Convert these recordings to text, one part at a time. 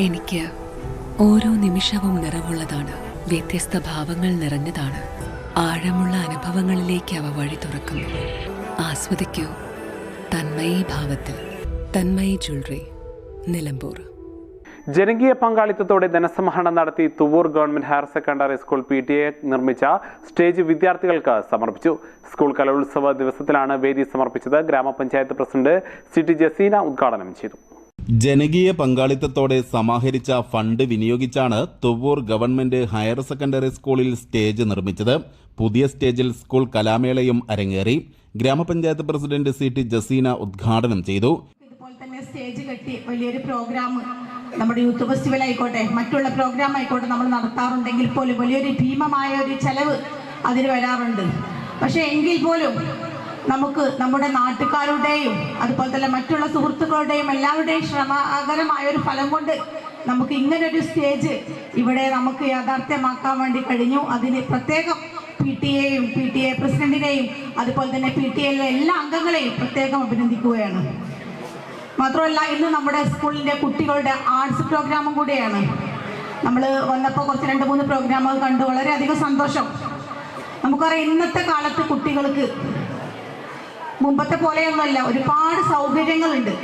എനിക്ക് ഓരോ നിമിഷവും നിറവുള്ളതാണ്. വ്യത്യസ്ത ഭാവങ്ങൾ നിറഞ്ഞതാണ്. ആഴമുള്ള അനുഭവങ്ങളിലേക്ക് അവ വഴി തുറക്കുന്നു. ആസ്വദിക്കൂ. തന്മയി ഭാവത്തിൽ. തന്മയി ജ്വല്ലറി. നിലമ്പൂർ. ജനകീയ പങ്കാളിത്തത്തോടെ ധനസമാഹരണം നടത്തി Thuvvur government higher secondary school P T A നിർമ്മിച്ച സ്റ്റേജ് വിദ്യാർത്ഥികൾക്ക് സമർപ്പിച്ചു. സ്കൂൾ കലോത്സവ ദിവസത്തിലാണ് വേദി സമർപ്പിച്ചത്. ഗ്രാമപഞ്ചായത്ത് പ്രസിഡന്റ് സി ടി ജസീന ഉദ്ഘാടനം ചെയ്തു. ജനകീയ പങ്കാളിത്തത്തോടെ സമാഹരിച്ച ഫണ്ട് വിനിയോഗിച്ചാണ് തുവ്വൂർ ഗവൺമെന്റ് ഹയർ സെക്കൻഡറി സ്കൂളിൽ സ്റ്റേജ് നിർമ്മിച്ചത്. പുതിയ സ്റ്റേജിൽ സ്കൂൾ കലാമേളയും അരങ്ങേറി. ഗ്രാമപഞ്ചായത്ത് പ്രസിഡന്റ് സി ടി ജസീന ഉദ്ഘാടനം ചെയ്തു. ഇതുപോലെ തന്നെ സ്റ്റേജ് കെട്ടി വലിയൊരു പ്രോഗ്രാം നമ്മുടെ യൂത്ത് ഫെസ്റ്റിവൽ ആയിക്കോട്ടെ മറ്റുള്ള പ്രോഗ്രാം ആയിക്കോട്ടെ നമ്മൾ നടത്താറുണ്ടെങ്കിൽ പോലും വലിയൊരു ഭീമമായ ഒരു ചെലവ് അതിന് വരാറുണ്ട്. പക്ഷേ എങ്കിൽ പോലും നമുക്ക് നമ്മുടെ നാട്ടുകാരുടെയും അതുപോലെ തന്നെ മറ്റുള്ള സുഹൃത്തുക്കളുടെയും എല്ലാവരുടെയും ശ്രമകരമായ ഒരു ഫലം കൊണ്ട് നമുക്ക് ഇങ്ങനൊരു സ്റ്റേജ് ഇവിടെ നമുക്ക് യാഥാർത്ഥ്യമാക്കാൻ വേണ്ടി കഴിഞ്ഞു. അതിന് പ്രത്യേകം പി ടി എയും പി ടി എ പ്രസിഡന്റിനെയും അതുപോലെ തന്നെ പി ടി എയിലെ എല്ലാ അംഗങ്ങളെയും പ്രത്യേകം അഭിനന്ദിക്കുകയാണ്. മാത്രമല്ല ഇന്ന് നമ്മുടെ സ്കൂളിന്റെ കുട്ടികളുടെ ആർട്സ് പ്രോഗ്രാമും കൂടിയാണ്. നമ്മൾ വന്നപ്പോൾ കുറച്ച് രണ്ട് മൂന്ന് പ്രോഗ്രാമുകൾ കണ്ടു വളരെയധികം സന്തോഷം. നമുക്കറിയാം ഇന്നത്തെ കാലത്ത് കുട്ടികൾക്ക് മുമ്പത്തെ പോലെയൊന്നുമല്ല ഒരുപാട് സൗകര്യങ്ങളുണ്ട്.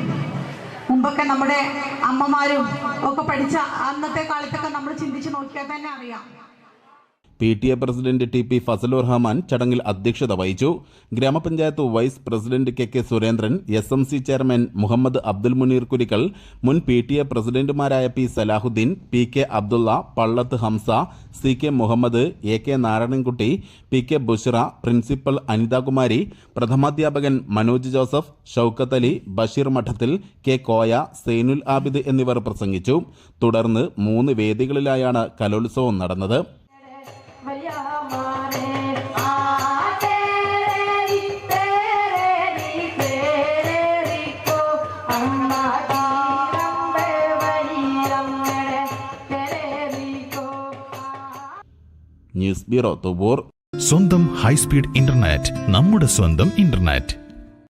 മുമ്പൊക്കെ നമ്മുടെ അമ്മമാരും ഒക്കെ പഠിച്ച അന്നത്തെ കാലത്തൊക്കെ നമ്മൾ ചിന്തിച്ച് നോക്കിയാൽ തന്നെ അറിയാം. P T A president T P Fazlur Rahman ചടങ്ങിൽ അധ്യക്ഷത വഹിച്ചു. ഗ്രാമപഞ്ചായത്ത് vice president K K Surendran S M C chairman Muhammad Abdul Muneer Kurikkal മുൻ പി ടി എ പ്രസിഡന്റുമാരായ P Salahuddin P K Abdulla Pallath Hamsa C K Muhammad A K Narayanankutty P K Bushra principal Anithakumari പ്രഥമാധ്യാപകൻ Manoj Joseph Shoukath Ali Basheer Madathil K Koya Zainul Abid എന്നിവർ പ്രസംഗിച്ചു. തുടർന്ന് മൂന്ന് വേദികളിലായാണ് കലോത്സവം നടന്നത്. News bureau Thuvvur. സ്വന്തം ഹൈസ്പീഡ് ഇന്റർനെറ്റ് നമ്മുടെ സ്വന്തം ഇന്റർനെറ്റ്.